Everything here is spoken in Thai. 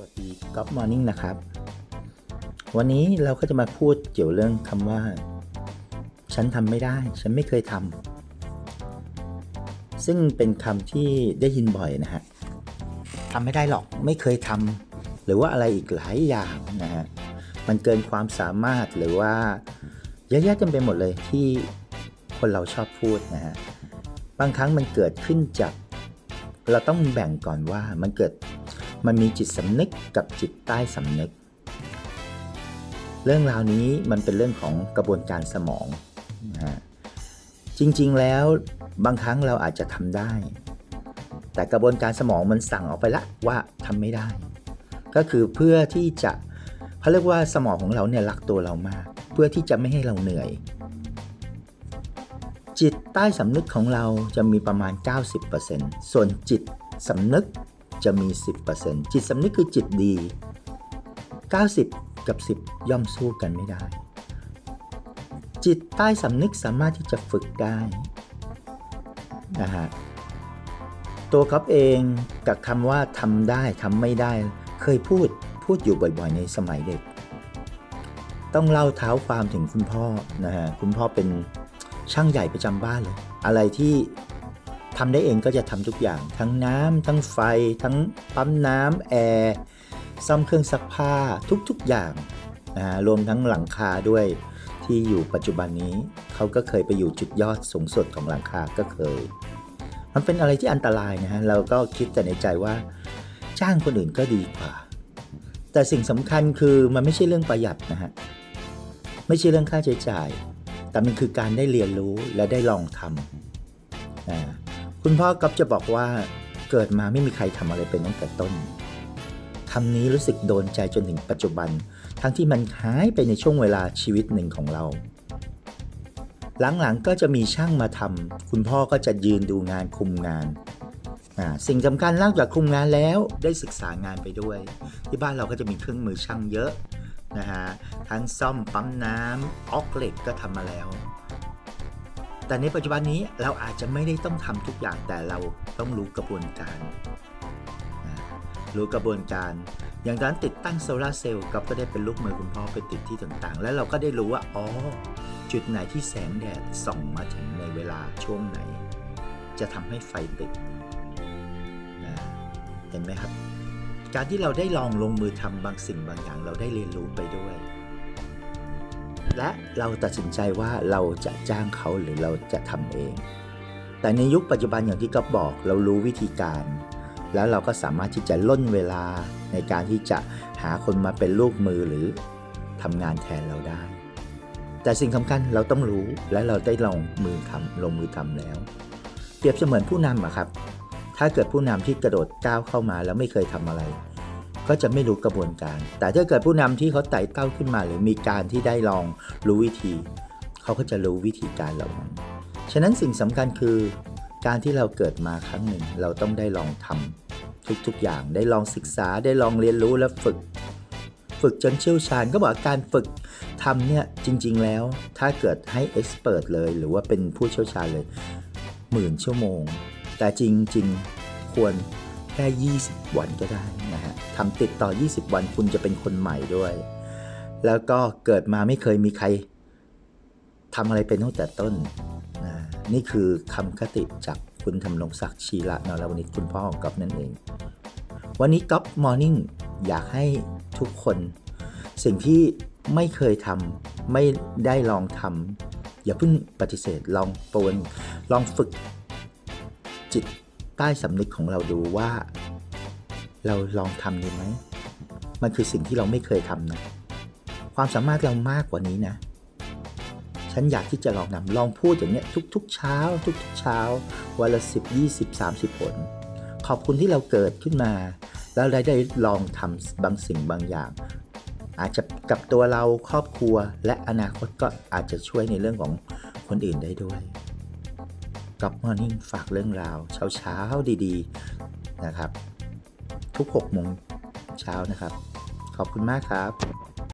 วัสดีก๊อฟมอร์นิ่งนะครับ วันนี้เราก็จะมาพูดเกี่ยวเรื่องคำว่า ฉันทำไม่ได้ ฉันไม่เคยทำซึ่งเป็นคำที่ได้ยินบ่อยนะฮะทำไม่ได้หรอกไม่เคยทำหรือว่าอะไรอีกหลายอย่างนะฮะมันเกินความสามารถหรือว่าเยอะแยะเต็มไปหมดเลยที่คนเราชอบพูดนะฮะบางครั้งมันเกิดขึ้นจาก เราต้องแบ่งก่อนว่ามันเกิด มันมีจิตสำนึกกับจิตใต้สำนึก เรื่องราวนี้มันเป็นเรื่องของกระบวนการสมองนะฮะจริงๆแล้วบางครั้งเราอาจจะทำได้ แต่กระบวนการสมองมันสั่งออกไปละว่าทำไม่ได้ ก็คือเพื่อที่จะเขาเรียกว่าสมองของเราเนี่ยรักตัวเรามาก เพื่อที่จะไม่ให้เราเหนื่อย จิตใต้สำนึกของเราจะมีประมาณ 90%ส่วนจิตสำนึก จะมี 10%จิตสำนึกคือจิตดี 90 กับ 10 ย่อมสู้กันไม่ได้ จิตใต้สำนึกสามารถที่จะฝึกได้นะฮะตัวครับเองกับคำว่าทำได้ทำไม่ได้ เคยพูดพูดอยู่บ่อยๆ ในสมัยเด็ก ต้องเล่าเท้าความถึงคุณพ่อนะฮะคุณพ่อเป็นช่างใหญ่ประจำบ้านเลย อะไรที่ ทำได้เองก็จะทำทุกอย่าง ทั้งน้ำทั้งไฟ ทั้งปั๊มน้ำแอร์ซ่อมเครื่องซักผ้าทุกๆอย่างนะฮะรวมทั้งหลังคาด้วยที่อยู่ปัจจุบันนี้เขาก็เคยไปอยู่จุดยอดสูงสุดของหลังคาก็เคย มันเป็นอะไรที่อันตรายนะฮะเราก็คิดแต่ในใจว่า จ้างคนอื่นก็ดีกว่า แต่สิ่งสำคัญคือมันไม่ใช่เรื่องประหยัดนะฮะไม่ใช่เรื่องค่าใช้จ่าย แต่มันคือการได้เรียนรู้และได้ลองทำนะ คุณพ่อก๊อฟจะบอกว่าเกิดมาไม่มีใครทำอะไรเป็นตั้งแต่ต้นคำนี้รู้สึกโดนใจจนถึงปัจจุบัน ทั้งที่มันหายไปในช่วงเวลาชีวิตหนึ่งของเรา หลังๆก็จะมีช่างมาทำคุณพ่อก็จะยืนดูงานคุมงานอ่าสิ่งสำคัญนอกจากคุมงานแล้วได้ศึกษางานไปด้วย ที่บ้านเราก็จะมีเครื่องมือช่างเยอะนะฮะทั้งซ่อมปั๊มน้ำออกเหล็กก็ทำมาแล้ว แต่ในปัจจุบันนี้เราอาจจะไม่ได้ต้องทำทุกอย่างแต่เราต้องรู้กระบวนการ รู้กระบวนการ อย่างตอนนั้นติดตั้งโซลาร์เซลล์กับก็ได้เป็นลูกมือคุณพ่อไปติดที่ต่างๆ แล้วเราก็ได้รู้ว่าอ๋อจุดไหนที่แสงแดดส่องมาถึงในเวลาช่วงไหน จะทำให้ไฟติดนะเห็นไหมครับ การที่เราได้ลองลงมือทำบางสิ่งบางอย่างเราได้เรียนรู้ไปด้วย และเราตัดสินใจว่าเราจะจ้างเขาหรือเราจะทำเอง แต่ในยุคปัจจุบันอย่างที่ก๊อฟบอกเรารู้วิธีการ แล้วเราก็สามารถที่จะล่นเวลาในการที่จะหาคนมาเป็นลูกมือหรือทำงานแทนเราได้ แต่สิ่งสำคัญเราต้องรู้และเราได้ลงมือทำลงมือทำแล้ว เปรียบเสมือนผู้นำอะครับ ถ้าเกิดผู้นำที่กระโดดก้าวเข้ามาแล้วไม่เคยทำอะไร ก็จะไม่รู้กระบวนการ แต่ถ้าเกิดผู้นำที่เขาไต่เต้าขึ้นมา หรือมีการที่ได้ลองรู้วิธี เขาก็จะรู้วิธีการเหล่านั้น ฉะนั้นสิ่งสำคัญคือ การที่เราเกิดมาครั้งหนึ่ง เราต้องได้ลองทำทุกๆอย่าง ได้ลองศึกษาได้ลองเรียนรู้และฝึก ฝึกจนเชี่ยวชาญ ก็บอกการฝึกทำเนี่ยจริง ๆ แล้วถ้าเกิดให้เอ็กซ์เพรสเลย หรือว่าเป็นผู้เชี่ยวชาญเลยหมื่นชั่วโมง แต่จริง ๆ ควร ค่ 20 วันก็ได้นะฮะทำติดต่อ 20 วันคุณจะเป็นคนใหม่ด้วย แล้วก็เกิดมาไม่เคยมีใครทำอะไรเป็นตั้งแต่ต้นนะนี่คือคำคติจากคุณธรรมรงศักดิ์ชีระนรวณิชคุณพ่อของก๊อฟนั่นเอง วันนี้ก๊อฟมอร์นิ่งอยากให้ทุกคน สิ่งที่ไม่เคยทำไม่ได้ลองทำอย่าเพิ่งปฏิเสธลองปวนลองฝึกจิต ใต้สำนึกของเราดูว่า เราลองทำดีไหม มันคือสิ่งที่เราไม่เคยทำนะ ความสามารถเรามากกว่านี้นะ ฉันอยากที่จะลองนำลองพูดอย่างเงี้ยทุกๆเช้า ทุกๆเช้า วันละสิบยี่สิบสามสิบผล ขอบคุณที่เราเกิดขึ้นมา แล้วได้ได้ลองทำบางสิ่งบางอย่างอาจจะกับตัวเราครอบครัวและอนาคตก็อาจจะช่วยในเรื่องของคนอื่นได้ด้วย กับมอร์นิ่งฝากเรื่องราวเช้าๆดีๆนะครับ ทุก6โมงเช้านะครับ ขอบคุณมากครับ